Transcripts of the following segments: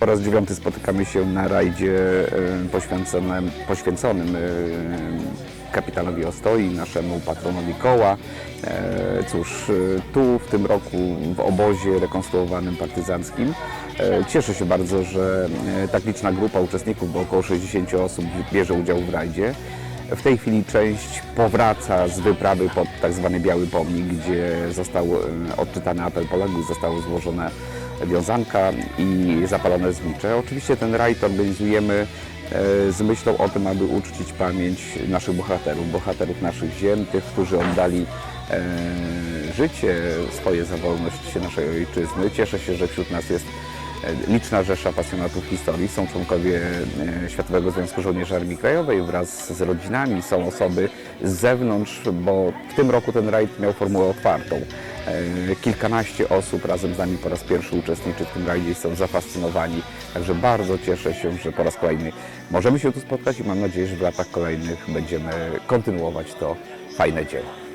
Po raz dziewiąty spotykamy się na rajdzie e, poświęconym, poświęconym e, kapitanowi Ostoi, naszemu patronowi koła. E, Cóż, tu w tym roku w obozie rekonstruowanym partyzanckim cieszę się bardzo, że tak liczna grupa uczestników, bo około 60 osób bierze udział w rajdzie. W tej chwili część powraca z wyprawy pod tak zwany Biały Pomnik, gdzie został odczytany apel poległych, zostało złożone wiązanka i zapalone znicze. Oczywiście ten rajd organizujemy e, z myślą o tym, aby uczcić pamięć naszych bohaterów, bohaterów naszych ziem, tych, którzy oddali e, życie swoje za wolność naszej ojczyzny. Cieszę się, że wśród nas jest e, liczna rzesza pasjonatów historii. Są członkowie Światowego Związku Żołnierzy Armii Krajowej wraz z rodzinami. Są osoby z zewnątrz, bo w tym roku ten rajd miał formułę otwartą. E, Kilkanaście osób razem z nami po raz pierwszy uczestniczy w tym rajdzie i są zafascynowani. Także bardzo cieszę się, że po raz kolejny możemy się tu spotkać i mam nadzieję, że w latach kolejnych będziemy kontynuować to fajne dzieło.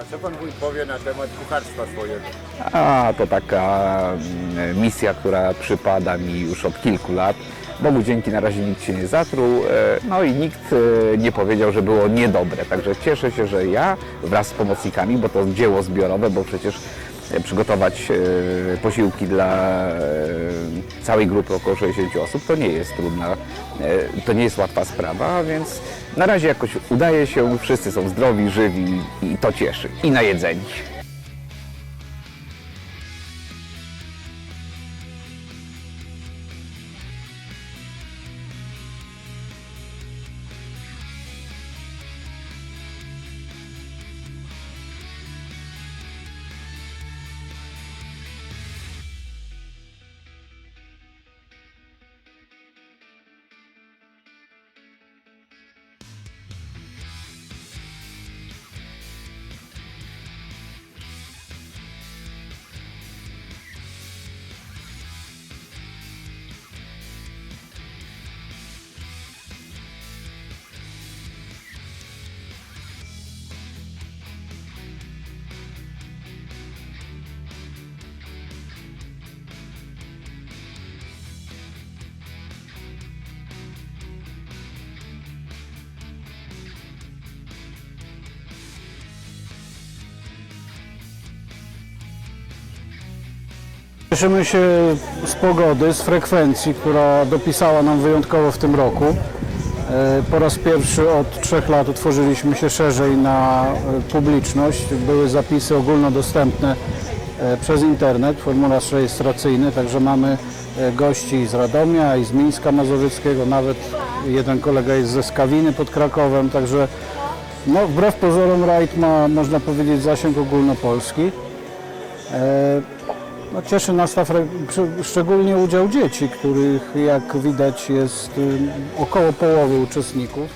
A co pan wójt powie na temat kucharstwa swojego? A to taka mm, misja, która przypada mi już od kilku lat. Bogu dzięki na razie nikt się nie zatruł, e, no i nikt e, nie powiedział, że było niedobre. Także cieszę się, że ja wraz z pomocnikami, bo to dzieło zbiorowe, bo przecież e, przygotować posiłki dla całej grupy około 60 osób to nie jest trudna, e, to nie jest łatwa sprawa, więc na razie jakoś udaje się, wszyscy są zdrowi, żywi i to cieszy. I najedzeni. Cieszymy się z pogody, z frekwencji, która dopisała nam wyjątkowo w tym roku. E, Po raz pierwszy od trzech lat otworzyliśmy się szerzej na e, publiczność. Były zapisy ogólnodostępne e, przez internet, formularz rejestracyjny, także mamy gości z Radomia i z Mińska Mazowieckiego, nawet jeden kolega jest ze Skawiny pod Krakowem, także no, wbrew pozorom rajd ma, można powiedzieć, zasięg ogólnopolski. No, cieszy nas ta, szczególnie udział dzieci, których jak widać jest około połowy uczestników.